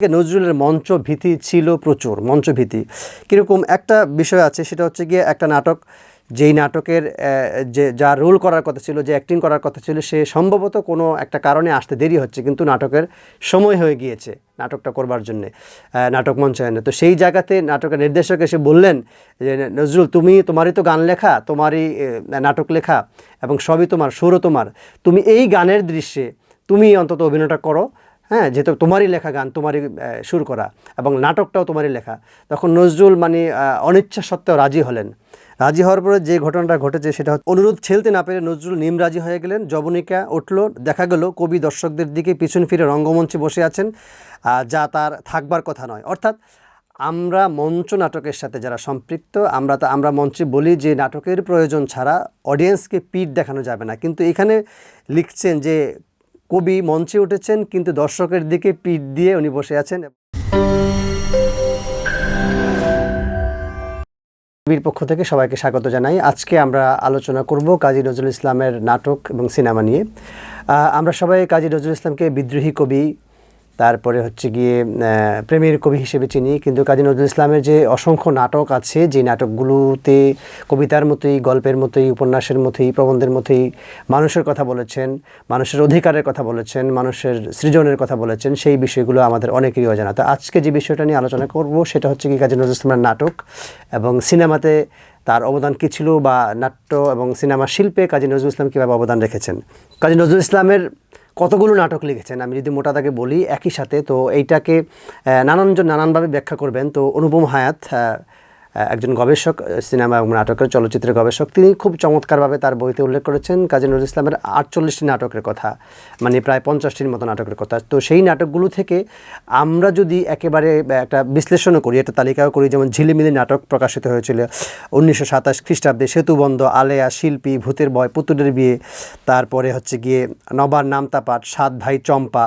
নজরুলের মঞ্চ ভীতি ছিল প্রচুর, মঞ্চ ভীতি। কীরকম একটা বিষয় আছে, সেটা হচ্ছে গিয়ে একটা নাটক, যেই নাটকের যে, যা রোল করার কথা ছিল, যে অ্যাক্টিং করার কথা ছিল, সে সম্ভবত কোনো একটা কারণে আসতে দেরি হচ্ছে, কিন্তু নাটকের সময় হয়ে গিয়েছে নাটকটা করবার জন্যে নাটক মঞ্চায়নে। তো সেই জায়গাতে নাটকের নির্দেশক এসে বললেন যে, নজরুল, তুমি, তোমারই তো গান লেখা, তোমারই নাটক লেখা এবং সবই তোমার, সুরও তোমার। তুমি এই গানের দৃশ্যে, তুমি অন্তত অভিনয়টা করো হ্যাঁ যেহেতু তোমারই লেখা গান, তোমারই সুর করা এবং নাটকটাও তোমারই লেখা, তখন নজরুল মানে অনিচ্ছা সত্ত্বেও রাজি হলেন। রাজি হওয়ার পরে যে ঘটনাটা ঘটেছে সেটা অনুরোধ ছেলতে না পেরে নজরুল নিম রাজি হয়ে গেলেন জবনিকা উঠল, দেখা গেল কবি দর্শকদের দিকে পিছন ফিরে রঙ্গমঞ্চে বসে আছেন যা তার থাকবার কথা নয়। অর্থাৎ আমরা মঞ্চ নাটকের সাথে যারা সম্পৃক্ত, আমরা তা, আমরা মঞ্চে বলি যে নাটকের প্রয়োজন ছাড়া অডিয়েন্সকে পিঠ দেখানো যাবে না। কিন্তু এখানে লিখছেন যে কবি মঞ্চে উঠেছেন, কিন্তু দর্শকের দিকে পিঠ দিয়ে উনি বসে আছেন। কবির পক্ষ থেকে সবাইকে স্বাগত জানাই। আজকে আমরা আলোচনা করব কাজী নজরুল ইসলামের নাটক এবং সিনেমা নিয়ে। আমরা সবাই কাজী নজরুল ইসলামকে বিদ্রোহী কবি তারপরে হচ্ছে গিয়ে প্রেমের কবি হিসেবে চিনি, কিন্তু কাজী নজরুল ইসলামের যে অসংখ্য নাটক আছে, যে নাটকগুলোতে কবিতার মতোই, গল্পের মতোই, উপন্যাসের মতোই, প্রবন্ধের মতোই মানুষের কথা বলেছেন, মানুষের অধিকারের কথা বলেছেন, মানুষের সৃজনের কথা বলেছেন, সেই বিষয়গুলো আমাদের অনেকেরই অজানা। তো আজকে যে বিষয়টা নিয়ে আলোচনা করব, সেটা হচ্ছে কি কাজী নজরুল ইসলামের নাটক এবং সিনেমাতে তার অবদান কী ছিল বা নাট্য এবং সিনেমা শিল্পে কাজী নজরুল ইসলাম কীভাবে অবদান রেখেছেন। কাজী নজরুল ইসলামের কতগুলো নাটক লিখেছেন? আমি যদি মোটা তাকে বলি, একই সাথে তো এইটাকে নানানজন নানানভাবে ব্যাখ্যা করবেন। তো অনুপম হায়াত একজন গবেষক সিনেমা এবং নাটকের চলচ্চিত্রের গবেষক। তিনি খুব চমৎকারভাবে তার বইতে উল্লেখ করেছেন কাজী নজরুল ইসলামের আটচল্লিশটি নাটকের কথা মানে প্রায় পঞ্চাশটির মতো নাটকের কথা। তো সেই নাটকগুলো থেকে আমরা যদি একেবারে একটা বিশ্লেষণও করি, একটা তালিকাও করি, যেমন ঝিলিমিলি নাটক প্রকাশিত হয়েছিল উনিশশো সাতাশ খ্রিস্টাব্দে, সেতুবন্ধ, আলেয়া, শিল্পী, ভূতের বয়, পুতুলের বিয়ে, তারপরে হচ্ছে গিয়ে নবার নামতা পাঠ সাত ভাই চম্পা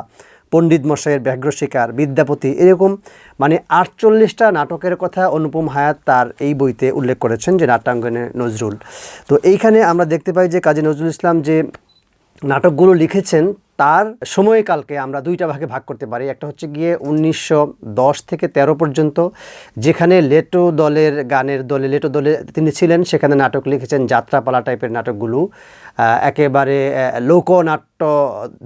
পণ্ডিত মশাইয়ের ব্যাঘ্র শিকার, বিদ্যাপতি, এরকম মানে আটচল্লিশটা নাটকের কথা অনুপম হায়াত তার এই বইতে উল্লেখ করেছেন যে নাট্যাঙ্গনে নজরুল। তো এইখানে আমরা দেখতে পাই যে কাজী নজরুল ইসলাম যে নাটকগুলো লিখেছেন তার সময়কালকে আমরা দুইটা ভাগে ভাগ করতে পারি। একটা হচ্ছে গিয়ে উনিশশো দশ থেকে ১৩ পর্যন্ত, যেখানে লেটো দলের গানের দলে, লেটো দলে তিনি ছিলেন, সেখানে নাটক লিখেছেন যাত্রাপালা টাইপের নাটকগুলো। একেবারে লোকনাট্য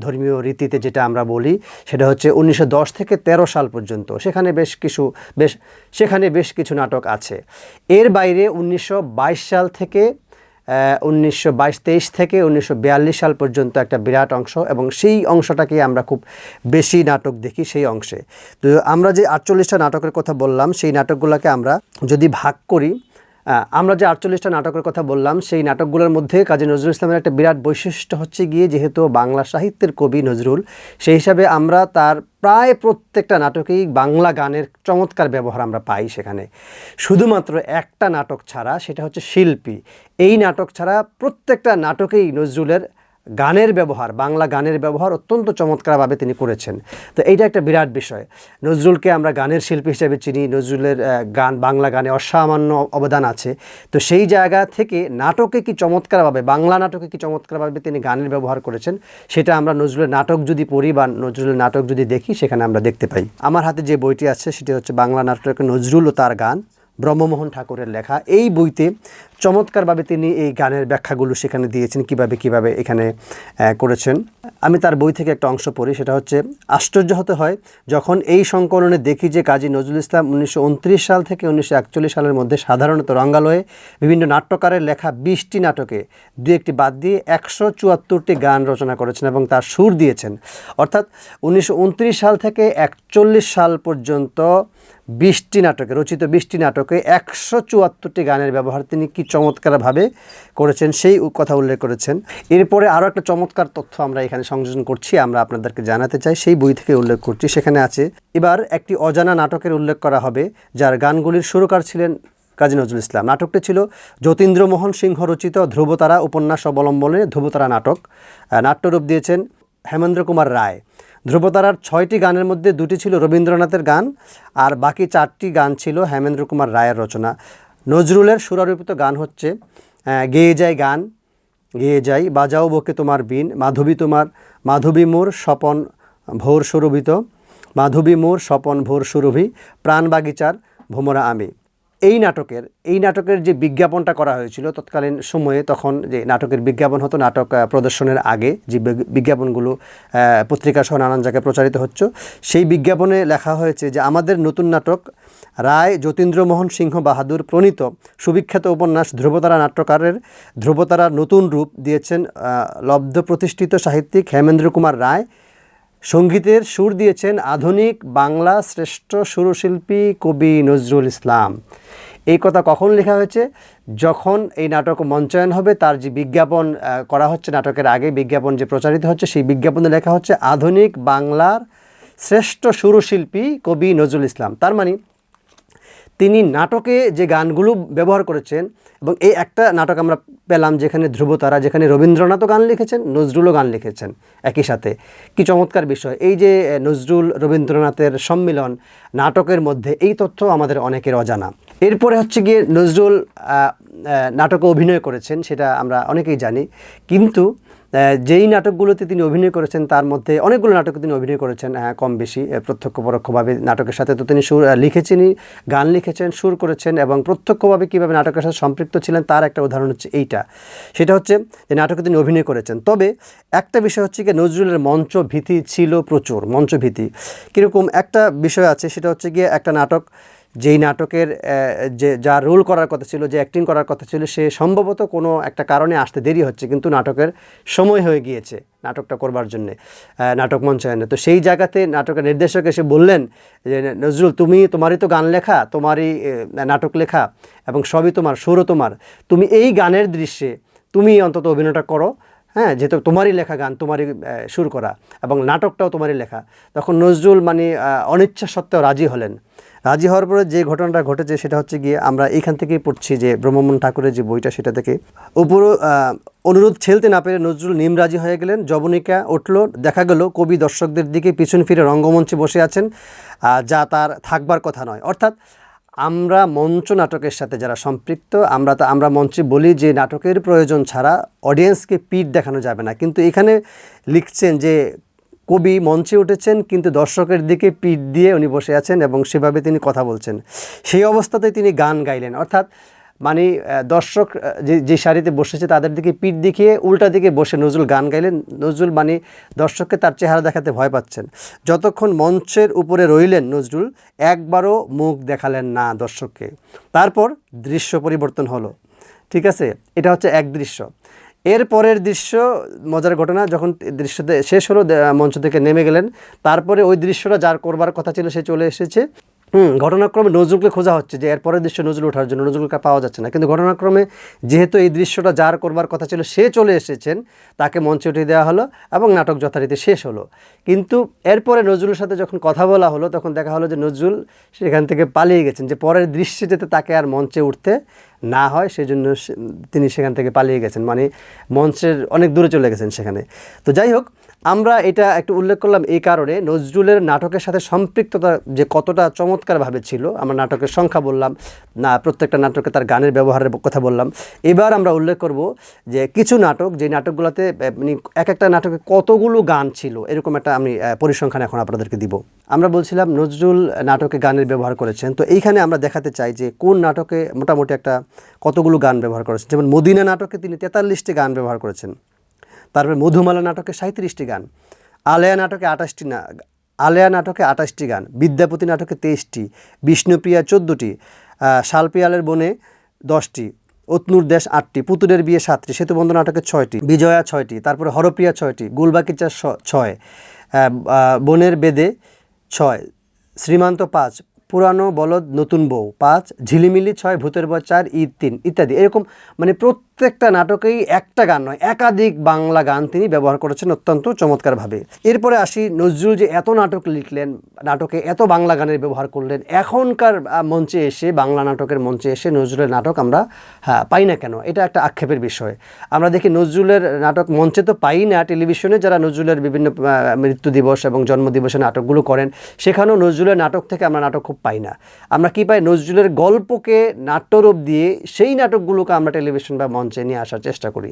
ধর্মীয় রীতিতে যেটা আমরা বলি, সেটা হচ্ছে উনিশশো দশ থেকে ১৩ সাল পর্যন্ত। সেখানে বেশ কিছু, বেশ, সেখানে বেশ কিছু নাটক আছে। এর বাইরে উনিশশো বাইশ সাল থেকে উনিশশো বাইশ তেইশ থেকে উনিশশো বিয়াল্লিশ সাল পর্যন্ত একটা বিরাট অংশ এবং সেই অংশটাকে আমরা খুব বেশি নাটক দেখি সেই অংশে। তো আমরা যে আটচল্লিশটা নাটকের কথা বললাম, সেই নাটকগুলোকে আমরা যদি ভাগ করি আমরা যে আটচল্লিশটা নাটকের কথা বললাম, সেই নাটকগুলোর মধ্যে কাজী নজরুল ইসলামের একটা বিরাট বৈশিষ্ট্য হচ্ছে গিয়ে যেহেতু বাংলা সাহিত্যের কবি নজরুল, সেই হিসাবে আমরা তার প্রায় প্রত্যেকটা নাটকেই বাংলা গানের চমৎকার ব্যবহার আমরা পাই সেখানে। শুধুমাত্র একটা নাটক ছাড়া, সেটা হচ্ছে শিল্পী। এই নাটক ছাড়া প্রত্যেকটা নাটকেই নজরুলের গানের ব্যবহার, বাংলা গানের ব্যবহার অত্যন্ত চমৎকারভাবে তিনি করেছেন। তো এইটা একটা বিরাট বিষয়। নজরুলকে আমরা গানের শিল্পী হিসেবে চিনি, নজরুলের গান, বাংলা গানে অসামান্য অবদান আছে। তো সেই জায়গা থেকে নাটকে কি চমৎকারভাবে, বাংলা নাটকে কি চমৎকারভাবে তিনি গানের ব্যবহার করেছেন, সেটা আমরা নজরুলের নাটক যদি পড়ি বা নজরুলের নাটক যদি দেখি, সেখানে আমরা দেখতে পাই। আমার হাতে যে বইটি আছে, সেটি হচ্ছে বাংলা নাটক নজরুল ও তার গান, ব্রহ্মমোহন ঠাকুরের লেখা। এই বইতে চমৎকারভাবে তিনি এই গানের ব্যাখ্যাগুলো সেখানে দিয়েছেন, কীভাবে কীভাবে এখানে করেছেন। আমি তার বই থেকে একটা অংশ পড়ি, সেটা হচ্ছে, আশ্চর্য হতে হয়, যখন এই সংকলনে দেখি যে কাজী নজরুল ইসলাম উনিশশো উনত্রিশ সাল থেকে উনিশশো একচল্লিশ সালের মধ্যে সাধারণত রঙ্গালয়ে বিভিন্ন নাট্যকারের লেখা বিশটি নাটকে দু একটি বাদ দিয়ে একশো চুয়াত্তরটি গান রচনা করেছেন এবং তার সুর দিয়েছেন। অর্থাৎ উনিশশো উনত্রিশ সাল থেকে একচল্লিশ সাল পর্যন্ত বিশটি নাটকে, রচিত বিশটি নাটকে একশো চুয়াত্তরটি গানের ব্যবহার তিনি কি চমৎকারভাবে করেছেন, সেই কথা উল্লেখ করেছেন। এরপরে আরও একটা চমৎকার তথ্য আমরা এখানে সংযোজন করছি, আমরা আপনাদেরকে জানাতে চাই, সেই বই থেকে উল্লেখ করছি। সেখানে আছে, এবার একটি অজানা নাটকের উল্লেখ করা হবে, যার গানগুলির সুরকার ছিলেন কাজী নজরুল ইসলাম। নাটকটি ছিল যতীন্দ্রমোহন সিংহ রচিত ধ্রুবতারা উপন্যাস অবলম্বনে ধ্রুবতারা নাটক। নাট্যরূপ দিয়েছেন হেমেন্দ্র কুমার রায়। ধ্রুবতারার ছয়টি গানের মধ্যে দুটি ছিল রবীন্দ্রনাথের গান, আর বাকি চারটি গান ছিল হেমেন্দ্র কুমার রায়ের রচনা। নজরুলের সুরারোপিত গান হচ্ছে গেয়ে যায় গান, গেয়ে যাই, বাজাও বকে তোমার বিন, মাধবী তোমার, মাধবী মোর স্বপন ভোর সুরভিত, মাধবী মোর স্বপন ভোর সুরভি, প্রাণ বাগিচার ভোমরা আমি। এই নাটকের এই নাটকের যে বিজ্ঞাপনটা করা হয়েছিল তৎকালীন সময়ে, তখন যে নাটকের বিজ্ঞাপন হতো, নাটক প্রদর্শনের আগে যে বিজ্ঞাপনগুলো পত্রিকা সহ নানান জায়গায় প্রচারিত হচ্ছে, সেই বিজ্ঞাপনে লেখা হয়েছে যে আমাদের নতুন নাটক রায় যতীন্দ্রমোহন সিংহ বাহাদুর প্রণীত সুবিখ্যাত উপন্যাস ধ্রুবতারা নাট্যকারের ধ্রুবতারার নতুন রূপ দিয়েছেন লব্ধ প্রতিষ্ঠিত সাহিত্যিক হেমেন্দ্র কুমার রায় সঙ্গীতের সুর দিয়েছেন আধুনিক বাংলা শ্রেষ্ঠ সুরশিল্পী কবি নজরুল ইসলাম। এই কথা কখন লেখা হয়েছে? যখন এই নাটক মঞ্চায়ন হবে, তার যে বিজ্ঞাপন করা হচ্ছে নাটকের আগে, বিজ্ঞাপন যে প্রচারিত হচ্ছে, সেই বিজ্ঞাপনে লেখা হচ্ছে আধুনিক বাংলার শ্রেষ্ঠ সুরশিল্পী কবি নজরুল ইসলাম। তার মানে তিনি নাটকে যে গানগুলো ব্যবহার করেছেন এবং এই একটা নাটক আমরা পেলাম যেখানে ধ্রুবতারা, যেখানে রবীন্দ্রনাথও গান লিখেছেন, নজরুলও গান লিখেছেন একই সাথে। কি চমৎকার বিষয়। এই যে নজরুল, রবীন্দ্রনাথের সম্মিলন নাটকের মধ্যে, এই তথ্য আমাদের অনেকের অজানা। এরপরে হচ্ছে গিয়ে নজরুল নাটকে অভিনয় করেছেন, সেটা আমরা অনেকেই জানি। কিন্তু যেই নাটকগুলোতে তিনি অভিনয় করেছেন, তার মধ্যে অনেকগুলো নাটকে তিনি অভিনয় করেছেন কম বেশি প্রত্যক্ষ পরোক্ষভাবে নাটকের সাথে। তো তিনি সুর লিখেছেনই গান লিখেছেন, সুর করেছেন এবং প্রত্যক্ষভাবে কীভাবে নাটকের সাথে সম্পৃক্ত ছিলেন, তার একটা উদাহরণ হচ্ছে এইটা। সেটা হচ্ছে যে নাটকে তিনি অভিনয় করেছেন। তবে একটা বিষয় হচ্ছে কি নজরুলের মঞ্চ ভীতি ছিল প্রচুর মঞ্চ ভীতি কীরকম একটা বিষয় আছে, সেটা হচ্ছে গিয়ে একটা নাটক যেই নাটকের যে, যা রোল করার কথা ছিল, যে অ্যাক্টিং করার কথা ছিল, সে সম্ভবত কোনো একটা কারণে আসতে দেরি হচ্ছে, কিন্তু নাটকের সময় হয়ে গিয়েছে নাটকটা করবার জন্যে নাটক মঞ্চায়নে। তো সেই জায়গাতে নাটকের নির্দেশক এসে বললেন যে, নজরুল, তুমি, তোমারই তো গান লেখা, তোমারই নাটক লেখা এবং সবই তোমার, সুরও তোমার। তুমি এই গানের দৃশ্যে, তুমি অন্তত অভিনয়টা করো হ্যাঁ যেহেতু তোমারই লেখা গান তোমারই সুর করা এবং নাটকটাও তোমারই লেখা তখন নজরুল মানে অনিচ্ছা সত্ত্বেও রাজি হলেন। রাজি হওয়ার পরে যে ঘটনাটা ঘটেছে সেটা হচ্ছে গিয়ে আমরা এইখান থেকেই পড়ছি যে ব্রহ্মমোহন ঠাকুরের যে বইটা সেটা থেকে। উপরও আহ, অনুরোধ ছেলতে না পেরে নজরুল নিম রাজি হয়ে গেলেন জবনিকা উঠল দেখা গেল কবি দর্শকদের দিকে পিছন ফিরে রঙ্গমঞ্চে বসে আছেন যা তার থাকবার কথা নয়। অর্থাৎ আমরা মঞ্চ নাটকের সাথে যারা সম্পৃক্ত, আমরা তো আমরা মঞ্চে বলি যে নাটকের প্রয়োজন ছাড়া অডিয়েন্সকে পিঠ দেখানো যাবে না। কিন্তু এখানে লিখছেন যে কবি মঞ্চে উঠেছেন, কিন্তু দর্শকের দিকে পিঠ দিয়ে উনি বসে আছেন এবং সেভাবে তিনি কথা বলছেন। সেই অবস্থাতে তিনি গান গাইলেন। অর্থাৎ মানে দর্শক যে যে সারিতে বসেছে তাদের দিকে পিঠ দেখিয়ে উল্টা দিকে বসে নজরুল গান গাইলেন। নজরুল মানে দর্শককে তার চেহারা দেখাতে ভয় পাচ্ছেন। যতক্ষণ মঞ্চের উপরে রইলেন নজরুল, একবারও মুখ দেখালেন না দর্শককে। তারপর দৃশ্য পরিবর্তন হলো। ঠিক আছে? এটা হচ্ছে এক দৃশ্য। এর পরের দৃশ্য, মজার ঘটনা, যখন দৃশ্যতে শেষ হলো মঞ্চ থেকে নেমে গেলেন, তারপরে ওই দৃশ্যটা যার করবার কথা ছিল, সে চলে এসেছে। হুম, ঘটনাক্রমে নজরুলকে খোঁজা হচ্ছে যে এরপরের দৃশ্য নজরুল ওঠার জন্য নজরুলকে পাওয়া যাচ্ছে না। কিন্তু ঘটনাক্রমে যেহেতু এই দৃশ্যটা যার করবার কথা ছিল, সে চলে এসেছেন, তাকে মঞ্চে উঠিয়ে দেওয়া হলো এবং নাটক যথারীতি শেষ হলো। কিন্তু এরপরে নজরুলের সাথে যখন কথা বলা হলো, তখন দেখা হলো যে নজরুল সেখান থেকে পালিয়ে গেছেন যে পরের দৃশ্যে যেতে তাকে আর মঞ্চে উঠতে না হয় সেজন্য তিনি সেখান থেকে পালিয়ে গেছেন। মানে মঞ্চের অনেক দূরে চলে গেছেন সেখানে। তো যাই হোক, আমরা এটা একটু উল্লেখ করলাম এই কারণে। নজরুলের নাটকের সাথে সম্পৃক্ততা যে কতটা চমৎকারভাবে ছিল, আমরা নাটকের সংখ্যা বললাম, না প্রত্যেকটা নাটকে তার গানের ব্যবহারের কথা বললাম। এবার আমরা উল্লেখ করব যে কিছু নাটক, যে নাটকগুলোতে মানে এক একটা নাটকে কতগুলো গান ছিল, এরকম একটা আমি পরিসংখ্যান এখন আপনাদেরকে দিব। আমরা বলছিলাম, নজরুল নাটকে গানের ব্যবহার করেছেন। তো এইখানে আমরা দেখাতে চাই যে কোন নাটকে মোটামুটি একটা কতগুলো গান ব্যবহার করেছেন? যেমন মদিনা নাটকে তিনি তেতাল্লিশটি গান ব্যবহার করেছেন। তারপরে মধুমালা নাটকে সাঁত্রিশটি গান। আলেয়া নাটকে আঠাশটি না, আলেয়া নাটকে আঠাশটি গান, বিদ্যাপতি নাটকে তেইশটি, বিষ্ণুপ্রিয়া চোদ্দোটি শালপিয়ালের বনে দশটি অতনুর দেশ আটটি, পুতুলের বিয়ে সাতটি, সেতুবন্ধ নাটকে ছয়টি, বিজয়া ছয়টি, তারপরে হরপ্রিয়া ছয়টি গুলবাকিচা ছয় বনের বেদে ছয়, শ্রীমান্ত পাঁচ পুরানো বলদ নতুন বউ, পাঁচ ঝিলিমিলি, ছয় ভূতের বয় চার ঈদ তিন, ইত্যাদি। এরকম মানে প্রত্যেকটা নাটকেই একটা গান নয়, একাধিক বাংলা গান তিনি ব্যবহার করেছেন অত্যন্ত চমৎকারভাবে। এরপরে আসি নজরুল যে এত নাটক লিখলেন, নাটকে এত বাংলা গানের ব্যবহার করলেন, এখনকার মঞ্চে এসে, বাংলা নাটকের মঞ্চে এসে নজরুলের নাটক আমরা হ্যাঁ পাই না কেন? এটা একটা আক্ষেপের বিষয়। আমরা দেখি নজরুলের নাটক মঞ্চে তো পাই না, টেলিভিশনে যারা নজরুলের বিভিন্ন মৃত্যু দিবস এবং জন্মদিবসে নাটকগুলো করেন, সেখানেও নজরুলের নাটক থেকে আমরা নাটক খুব পাই না। আমরা কি পাই? নজরুলের গল্পকে নাট্যরূপ দিয়ে সেই নাটকগুলোকে আমরা টেলিভিশন বা মঞ্চে নিয়ে আসার চেষ্টা করি।